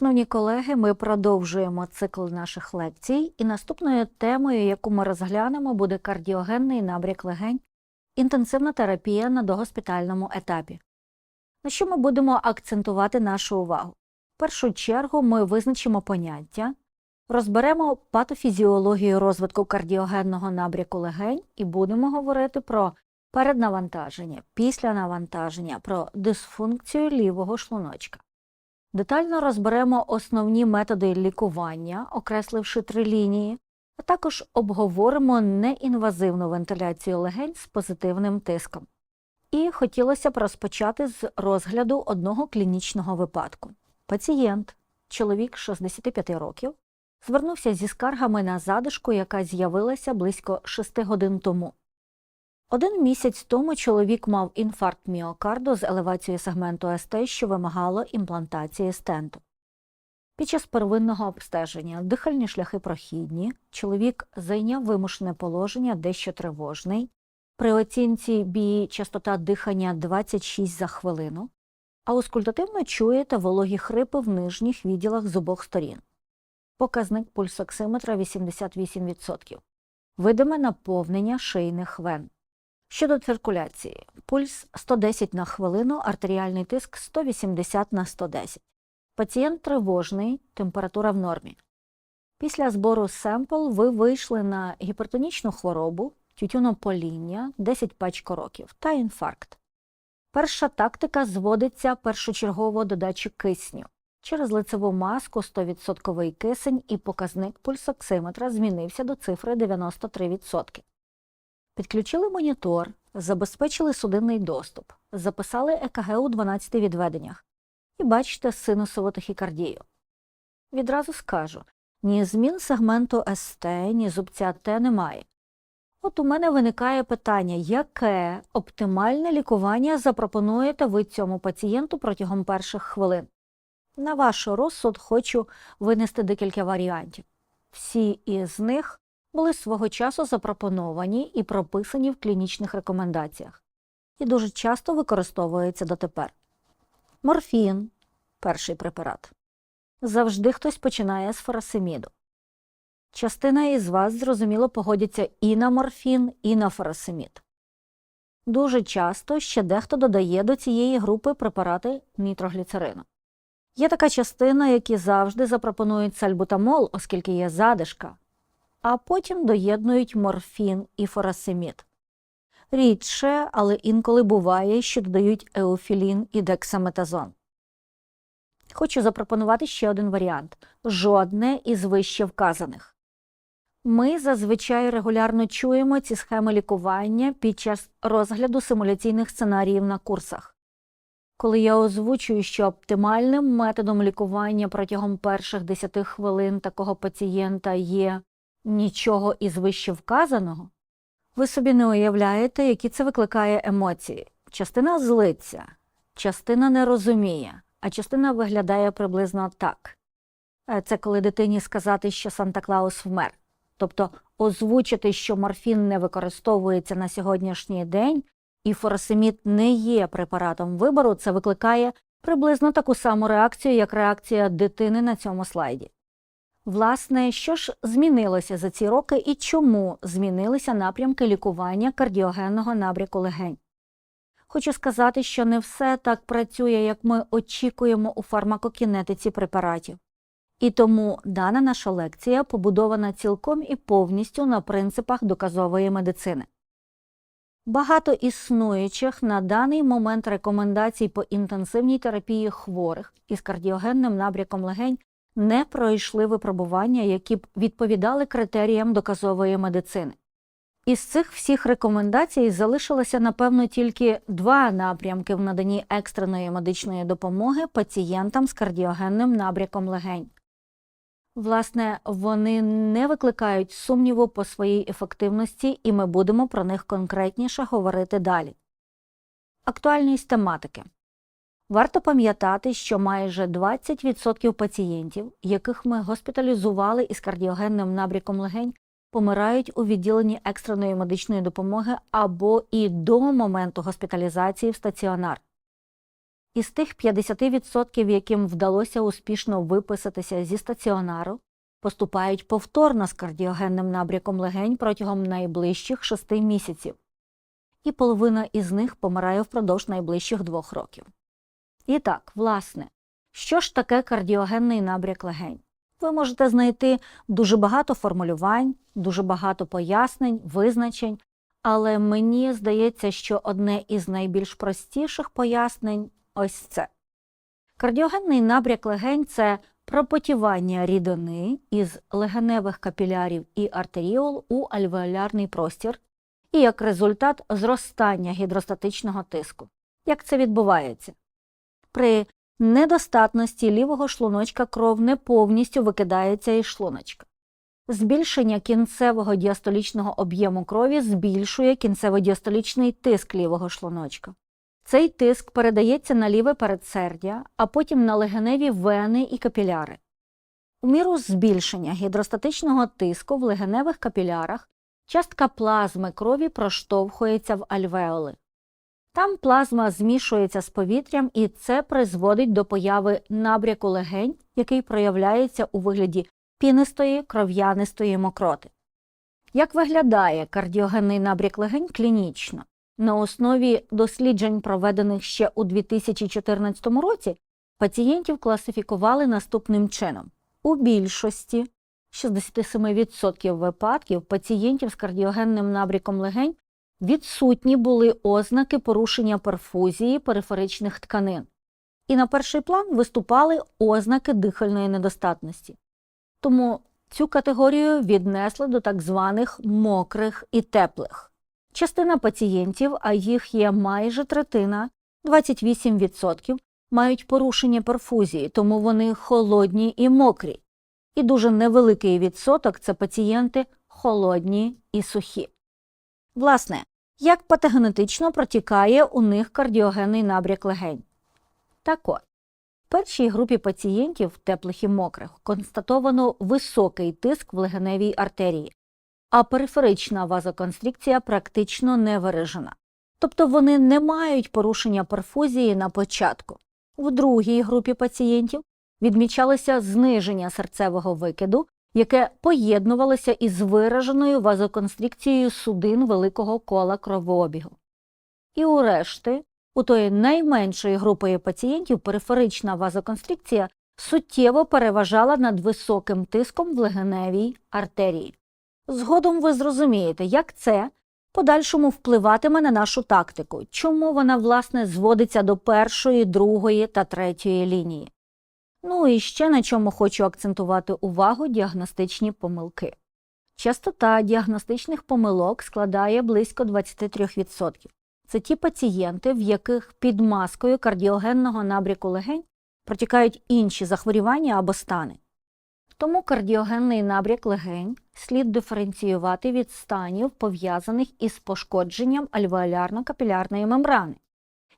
Шановні колеги, ми продовжуємо цикл наших лекцій, і наступною темою, яку ми розглянемо, буде кардіогенний набряк легень, інтенсивна терапія на догоспітальному етапі. На що ми будемо акцентувати нашу увагу? В першу чергу ми визначимо поняття, розберемо патофізіологію розвитку кардіогенного набряку легень і будемо говорити про переднавантаження, після навантаження, про дисфункцію лівого шлуночка. Детально розберемо основні методи лікування, окресливши три лінії, а також обговоримо неінвазивну вентиляцію легень з позитивним тиском. І хотілося б розпочати з розгляду одного клінічного випадку. Пацієнт, чоловік 65 років, звернувся зі скаргами на задишку, яка з'явилася близько 6 годин тому. Один місяць тому чоловік мав інфаркт міокарду з елевацією сегменту СТ, що вимагало імплантації стенту. Під час первинного обстеження дихальні шляхи прохідні, чоловік зайняв вимушене положення дещо тривожний, при оцінці бі частота дихання 26 за хвилину, а аускультативно чуєте вологі хрипи в нижніх відділах з обох сторін. Показник пульсоксиметра 88%. Видиме наповнення шийних вен. Щодо циркуляції, пульс 110 на хвилину, артеріальний тиск 180 на 110. Пацієнт тривожний, температура в нормі. Після збору семпл ви вийшли на гіпертонічну хворобу, тютюнопоління, 10 пачко років та інфаркт. Перша тактика зводиться першочергово до дачі кисню. Через лицеву маску 100% кисень і показник пульсоксиметра змінився до цифри 93%. Підключили монітор, забезпечили судинний доступ, записали ЕКГ у 12 відведеннях і бачите синусову тахікардію. Відразу скажу, ні змін сегменту СТ, ні зубця Т немає. От у мене виникає питання, яке оптимальне лікування запропонуєте ви цьому пацієнту протягом перших хвилин? На ваш розсуд хочу винести декілька варіантів. Всі із них були свого часу запропоновані і прописані в клінічних рекомендаціях і дуже часто використовуються дотепер. Морфін перший препарат. Завжди хтось починає з фарасиміду. Частина із вас, зрозуміло, погодяться і на морфін, і на фарасимід. Дуже часто ще дехто додає до цієї групи препарати нітрогліцерину. Є така частина, які завжди запропонують сальбутамол, оскільки є задишка, а потім доєднують морфін і форасимід. Рідше, але інколи буває, що додають еофілін і дексаметазон. Хочу запропонувати ще один варіант жодне із вище вказаних. Ми зазвичай регулярно чуємо ці схеми лікування під час розгляду симуляційних сценаріїв на курсах. Коли я озвучую, що оптимальним методом лікування протягом перших 10 хвилин такого пацієнта є нічого із вище вказаного, ви собі не уявляєте, які це викликає емоції. Частина злиться, частина не розуміє, а частина виглядає приблизно так. Е, Це коли дитині сказати, що Санта Клаус вмер. Тобто озвучити, що морфін не використовується на сьогоднішній день і форосемід не є препаратом вибору, це викликає приблизно таку саму реакцію, як реакція дитини на цьому слайді. Власне, що ж змінилося за ці роки і чому змінилися напрямки лікування кардіогенного набряку легень? Хочу сказати, що не все так працює, як ми очікуємо у фармакокінетиці препаратів. І тому дана наша лекція побудована цілком і повністю на принципах доказової медицини. Багато існуючих на даний момент рекомендацій по інтенсивній терапії хворих із кардіогенним набряком легень не пройшли випробування, які б відповідали критеріям доказової медицини. Із цих всіх рекомендацій залишилося, напевно, тільки два напрямки в наданні екстреної медичної допомоги пацієнтам з кардіогенним набряком легень. Власне, вони не викликають сумніву по своїй ефективності, і ми будемо про них конкретніше говорити далі. Актуальність тематики. Варто пам'ятати, що майже 20% пацієнтів, яких ми госпіталізували із кардіогенним набряком легень, помирають у відділенні екстреної медичної допомоги або і до моменту госпіталізації в стаціонар. Із тих 50%, яким вдалося успішно виписатися зі стаціонару, поступають повторно з кардіогенним набряком легень протягом найближчих 6 місяців, і половина із них помирає впродовж найближчих двох років. І так, власне, що ж таке кардіогенний набряк легень? Ви можете знайти дуже багато формулювань, дуже багато пояснень, визначень, але мені здається, що одне із найбільш простіших пояснень ось це. Кардіогенний набряк легень це пропотівання рідини із легеневих капілярів і артеріол у альвеолярний простір, і як результат зростання гідростатичного тиску. Як це відбувається? При недостатності лівого шлуночка кров не повністю викидається із шлуночка. Збільшення кінцевого діастолічного об'єму крові збільшує кінцево-діастолічний тиск лівого шлуночка. Цей тиск передається на ліве передсердя, а потім на легеневі вени і капіляри. У міру збільшення гідростатичного тиску в легеневих капілярах частка плазми крові проштовхується в альвеоли. Там плазма змішується з повітрям, і це призводить до появи набряку легень, який проявляється у вигляді пінистої кров'янистої мокроти. Як виглядає кардіогенний набряк легень клінічно? На основі досліджень, проведених ще у 2014 році, пацієнтів класифікували наступним чином. У більшості 67% випадків пацієнтів з кардіогенним набряком легень відсутні були ознаки порушення перфузії периферичних тканин, і на перший план виступали ознаки дихальної недостатності. Тому цю категорію віднесли до так званих мокрих і теплих. Частина пацієнтів, а їх є майже третина, 28%, мають порушення перфузії, тому вони холодні і мокрі. І дуже невеликий відсоток це пацієнти холодні і сухі. Власне, як патогенетично протікає у них кардіогенний набряк легень? Так от, в першій групі пацієнтів, теплих і мокрих, констатовано високий тиск в легеневій артерії, а периферична вазоконстрикція практично не виражена. Тобто вони не мають порушення перфузії на початку. В другій групі пацієнтів відмічалося зниження серцевого викиду, яке поєднувалося із вираженою вазоконстрикцією судин великого кола кровообігу. І у решти, у тої найменшої групи пацієнтів периферична вазоконстрикція суттєво переважала над високим тиском в легеневій артерії. Згодом ви зрозумієте, як це подальшому впливатиме на нашу тактику, чому вона, власне, зводиться до першої, другої та третьої лінії. Ну і ще на чому хочу акцентувати увагу діагностичні помилки. Частота діагностичних помилок складає близько 23%. Це ті пацієнти, в яких під маскою кардіогенного набряку легень протікають інші захворювання або стани. Тому кардіогенний набряк легень слід диференціювати від станів, пов'язаних із пошкодженням альвеолярно-капілярної мембрани,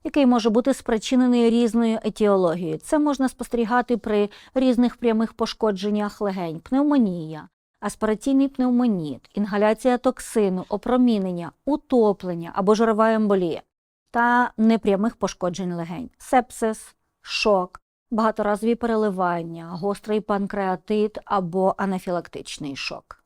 який може бути спричинений різною етіологією. Це можна спостерігати при різних прямих пошкодженнях легень, пневмонія, аспіраційний пневмоніт, інгаляція токсину, опромінення, утоплення або жирова емболія та непрямих пошкоджень легень, сепсис, шок, багаторазові переливання, гострий панкреатит або анафілактичний шок.